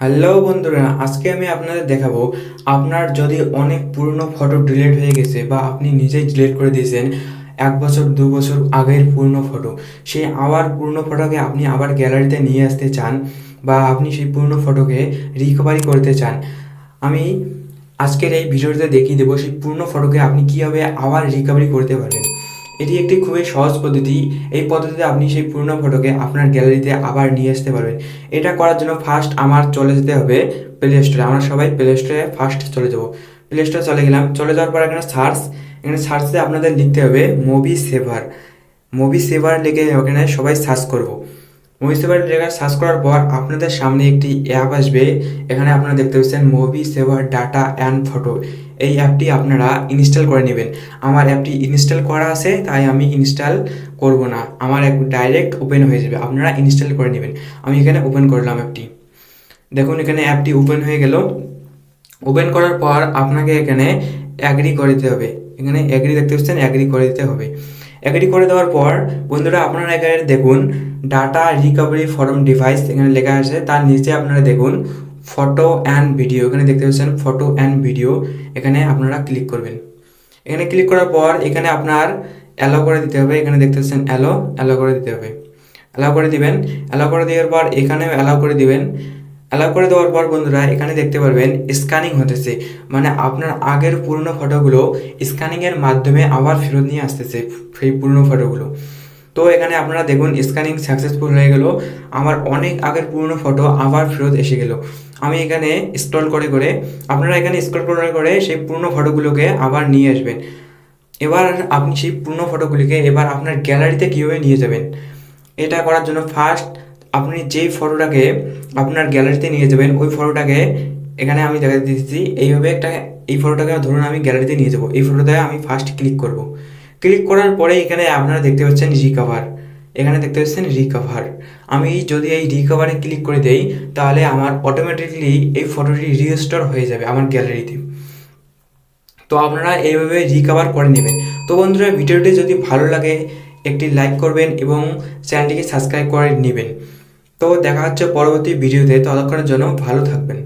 Hello বন্ধুরা, আজকে আমি আপনাদের দেখাবো, আপনার যদি অনেক পুরনো ফটো ডিলিট হয়ে গেছে বা আপনি নিজেই ডিলিট করে দিয়েছেন, এক বছর, দু বছর আগের পুরনো ফটো সেই আবার পুরনো ফটোকে আপনি আবার গ্যালারিতে নিয়ে আসতে চান বা আপনি সেই পুরনো ফটোকে রিকভারি করতে চান, আমি আজকের এই ভিডিওতে দেখিয়ে দেবো সেই পুরনো ফটোকে আপনি কীভাবে আবার রিকভারি করতে পারবেন। এটি একটি খুবই সহজ পদ্ধতি। এই পদ্ধতিতে আপনি সেই পুরনো ফটোকে আপনার গ্যালারিতে আবার নিয়ে আসতে পারবেন। এটা করার জন্য ফার্স্ট আমার চলে যেতে হবে প্লে স্টোরে আমরা সবাই প্লে স্টোরে ফার্স্ট চলে যাব। প্লে স্টোরে চলে গেলাম। চলে যাওয়ার পর এখানে সার্চ এখানে সার্চে আপনাদের লিখতে হবে মুভি সেভার মুভি সেভার লিখে ওখানে সবাই সার্চ করব। মুভি লেখা সার্চ করার পর আপনাদের সামনে একটি অ্যাপ আসবে। এখানে আপনারা দেখতে পাচ্ছেন movie saver data and photo এই অ্যাপটি আপনারা ইনস্টল করে নেবেন। আমার অ্যাপটি ইনস্টল করা আছে, তাই আমি ইনস্টল করব না। আমার অ্যাপ ডাইরেক্ট ওপেন হয়ে যাবে। আপনারা ইনস্টল করে নেবেন। আমি এখানে ওপেন করলাম অ্যাপটি দেখুন, এখানে অ্যাপটি ওপেন হয়ে গেল। ওপেন করার পর আপনাকে এখানে অ্যাগ্রি করে দিতে হবে। এখানে অ্যাগ্রি দেখতে পাচ্ছেন অ্যাগ্রি করে দিতে হবে। অ্যাগ্রি করে দেওয়ার পর, বন্ধুরা আপনারা এখানে দেখুন ডাটা রিকভারি ফরম ডিভাইস এখানে লেখা আছে, তার নিচে আপনারা দেখুন ফটো অ্যান্ড ভিডিও এখানে দেখতে পাচ্ছেন ফটো অ্যান্ড ভিডিও এখানে আপনারা ক্লিক করবেন। এখানে ক্লিক করার পর, এখানে আপনার অ্যালো করে দিতে হবে, এখানে দেখতে পাচ্ছেন অ্যালো অ্যালো করে দিতে হবে। অ্যালাউ করে দিবেন অ্যালাউ করে দেওয়ার পর এখানেও অ্যালাউ করে দিবেন। অ্যালাউ করে দেওয়ার পর বন্ধুরা, এখানে দেখতে পারবেন স্ক্যানিং হতেছে। মানে আপনার আগের পুরনো ফটোগুলো স্ক্যানিংয়ের মাধ্যমে আবার ফেরত নিয়ে আসতেছে সেই পুরনো ফটোগুলো। তো এখানে আপনারা দেখুন স্ক্যানিং সাকসেসফুল হয়ে গেল। আমার অনেক আগের পুরনো ফটো আবার ফেরত এসে গেল। আমি এখানে স্ক্রল করে করে, আপনারা এখানে স্ক্রল করে করে সেই পুরনো ফটোগুলোকে আবার নিয়ে আসবেন। এবার আপনি সেই পুরনো ফটোগুলিকে এবার আপনার গ্যালারিতে কীভাবে নিয়ে যাবেন? এটা করার জন্য ফার্স্ট আপনি যেই ফটোটাকে আপনার গ্যালারিতে নিয়ে যাবেন, ওই ফটোটাকে এখানে আমি দেখা দিচ্ছি এইভাবে একটা, এই ফটোটাকে ধরুন আমি গ্যালারিতে নিয়ে যাব। এই ফটোটাকে আমি ফার্স্ট ক্লিক করব। ক্লিক করার পরে এখানে আপনারা দেখতে পাচ্ছেন রিকভার এখানে দেখতে পাচ্ছেন রিকভার আমি যদি এই রিকভারে ক্লিক করে দেই, তাহলে আমার অটোমেটিকলি এই ফটোটি রিস্টোর হয়ে যাবে আমার গ্যালারিতে। তো আপনারা এইভাবে রিকভার করে নেবেন। তো বন্ধুরা, ভিডিওটি যদি ভালো লাগে, একটি লাইক করবেন এবং চ্যানেলটিকে সাবস্ক্রাইব করে নেবেন। তো দেখা হচ্ছে পরবর্তী ভিডিওতে ততক্ষণের জন্য ভালো থাকবেন।